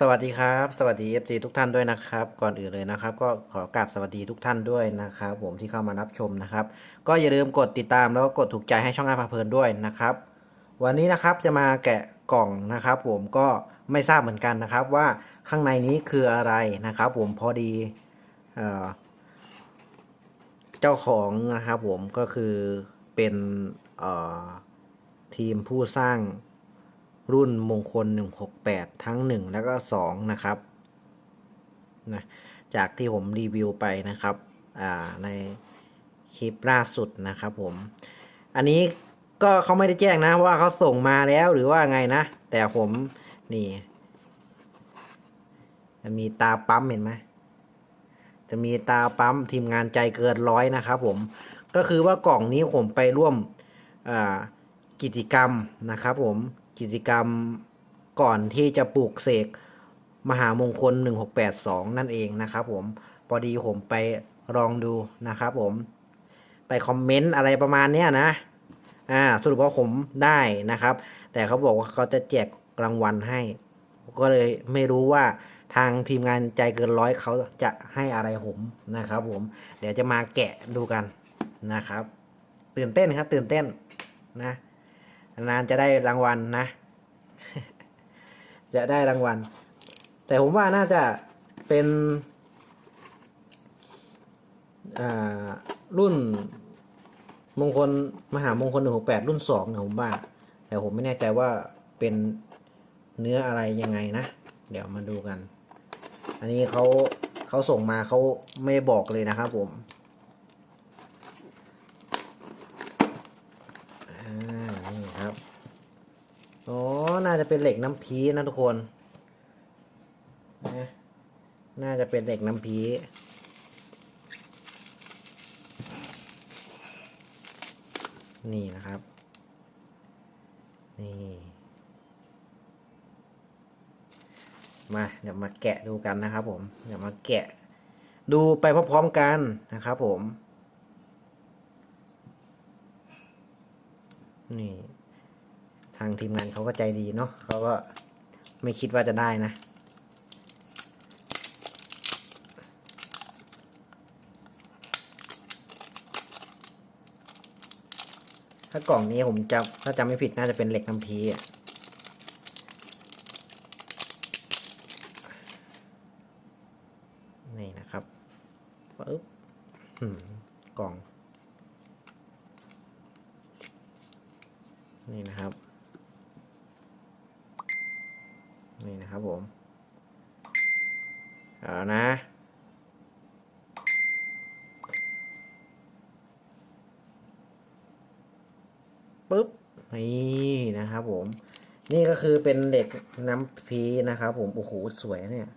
สวัสดีครับ สวัสดี FC ทุกท่านด้วยนะครับ ก่อนอื่นเลยนะครับ ก็ขอกราบสวัสดีทุกท่านด้วยนะครับ ผมที่เข้ามารับชมนะครับ ก็อย่าลืมกดติดตามแล้วก็กดถูกใจให้ช่องอาภาเพลินด้วยนะครับ วันนี้นะครับจะมาแกะกล่องนะครับ ผมก็ไม่ทราบเหมือนกันนะครับ ว่าข้างในนี้คืออะไรนะครับ ผมพอดีเอ่อเจ้าของนะครับ ผมก็คือเป็นเอ่อทีมผู้สร้าง รุ่นมงคล 168 ทั้ง 1 แล้วก็ 2 นะครับนะจากที่ผมรีวิวไปนะครับในคลิปล่าสุดนะครับผม อันนี้ก็เขาไม่ได้แจ้งนะว่าเขาส่งมาแล้วหรือว่าไงนะ แต่ผมนี่จะมีตาปั๊มเห็นไหมจะมีตาปั๊มทีมงานใจเกินร้อยนะครับผมก็คือว่ากล่องนี้ผมไปร่วมกิจกรรมนะครับผม กิจกรรมก่อนที่จะปลูกเสกมหามงคล 1682 นั่นเองนะครับผมพอดีผมไปลองดูนะครับผมไปคอมเมนต์อะไรประมาณเนี้ยนะอ่าสรุปว่าผมได้นะครับ แต่เขาบอกว่าเขาจะแจกรางวัลให้ ก็เลยไม่รู้ว่าทางทีมงานใจเกินร้อยเขาจะให้อะไรผมนะครับ ผม เดี๋ยวจะมาแกะดูกันนะครับ ตื่นเต้นครับ ตื่นเต้นนะ นานจะได้รางวัลนะ จะได้รางวัล แต่ผมว่าน่าจะเป็นรุ่นมงคลมหามงคลหนึ่งหกแปดรุ่นสองนะผมว่า แต่ผมไม่แน่ใจว่าเป็นเนื้ออะไรยังไงนะ เดี๋ยวมาดูกัน อันนี้เขาเขาส่งมาเขาไม่บอกเลยนะครับผม อ่า นี่ครับ อ๋อ น่าจะเป็นเหล็กน้ำพีนะทุกคนนะน่าจะเป็นเหล็กน้ำพีนี่นะครับ นี่ มา เดี๋ยวมาแกะดูกันนะครับผม เดี๋ยวมาแกะ ดูไปพร้อมๆกันนะครับผม นี่ ทางทีมงานเขาก็ใจดีเนาะเขาก็ไม่คิดว่าจะได้นะ ถ้ากล่องนี้ผมจำถ้าจำไม่ผิดน่าจะเป็นเหล็กน้ำพีอะนี่นะครับปึ๊บหืมกล่อง นี่นะครับ นี่นะครับผม เอานะ ปึ๊บ นี่นะครับผม นี่ก็คือเป็นเหล็กน้ำพีนะครับผม โอ้โห สวยเนี่ย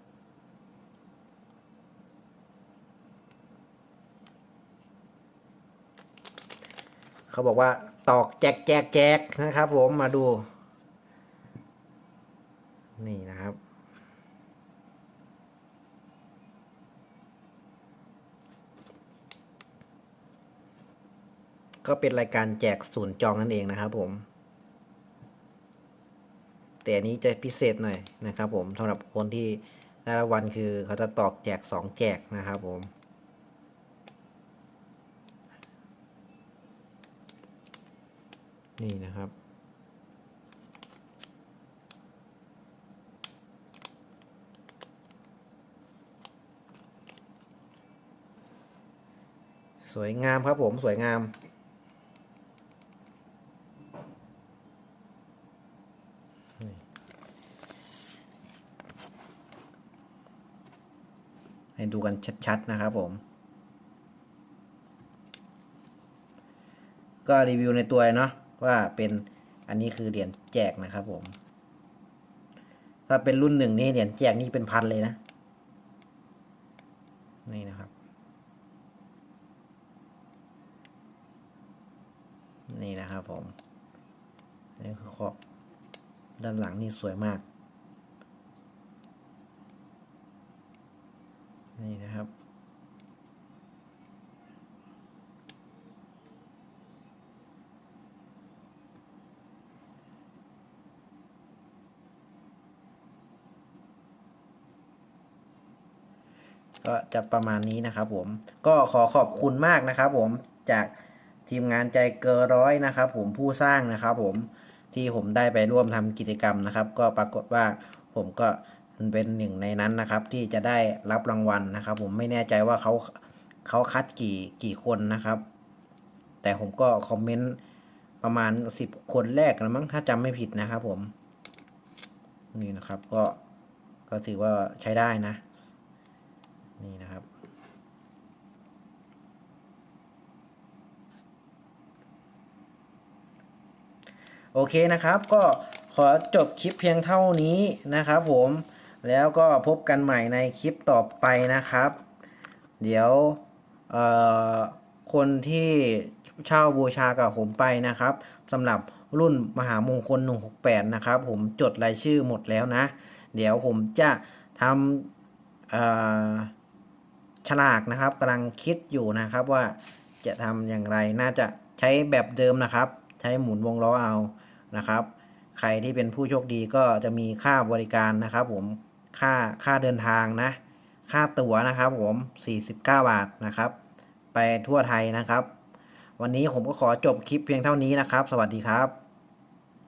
เขาบอกว่าตอกแจกแจกแจกนะครับผมมาดู นี่นะครับ ก็เป็นรายการแจกศูนย์จองนั่นเองนะครับผม แต่อันนี้จะพิเศษหน่อยนะครับผมสำหรับคนที่ได้รางวัลคือเขาจะตอกแจกสองแจกนะครับผมนี่นะครับ สวยงามครับผมสวยงาม นี่ ให้ดูกันชัดๆนะครับผม ก็รีวิวในตัวเนาะว่าเป็นอันนี้คือเหรียญแจกนะครับผม ถ้าเป็นรุ่นหนึ่งนี่เหรียญแจกนี่เป็นพันเลยนะ นี่นะครับ นี่นะครับผม นี่คือขอบด้านหลังนี่สวยมาก นี่นะครับ ก็จะประมาณนี้นะครับผมก็ขอขอบคุณมากนะครับผมจากทีมงานใจเกินร้อยนะครับผมผู้สร้างนะครับผมที่ผมได้ไปร่วมทำกิจกรรมนะครับ ก็ปรากฏว่าผมก็ันเป็นหนึ่งในนั้นนะครับ ที่จะได้รับรางวัลนะครับ ผมไม่แน่ใจว่าเขาเขาคัดกี่กี่คนนะครับ แต่ผมก็คอมเมนต์ประมาณ 10 คนแรกแล้วมั้งถ้าจำไม่ผิดนะครับผม นี่นะครับก็ก็ถือว่าใช้ได้นะ นี่นะครับ โอเคนะครับก็ขอจบคลิปเพียงเท่านี้นะครับผม แล้วก็พบกันใหม่ในคลิปต่อไปนะครับ เดี๋ยวคนที่เช่าบูชากับผมไปนะครับสำหรับรุ่นมหามงคล 168 นะครับ ผมจดรายชื่อหมดแล้วนะ เดี๋ยวผมจะทำฉลากนะครับกำลังคิดอยู่นะครับว่าจะทำอย่างไรน่าจะใช้แบบเดิมนะครับ ใช้หมุนวงล้อเอานะครับ ใครที่เป็นผู้โชคดีก็จะมีค่าบริการนะครับผม ค่าค่าเดินทางนะ ค่าตั๋วนะครับผม 49 บาทนะครับ ไปทั่วไทยนะครับ วันนี้ผมก็ขอจบคลิปเพียงเท่านี้นะครับ สวัสดีครับ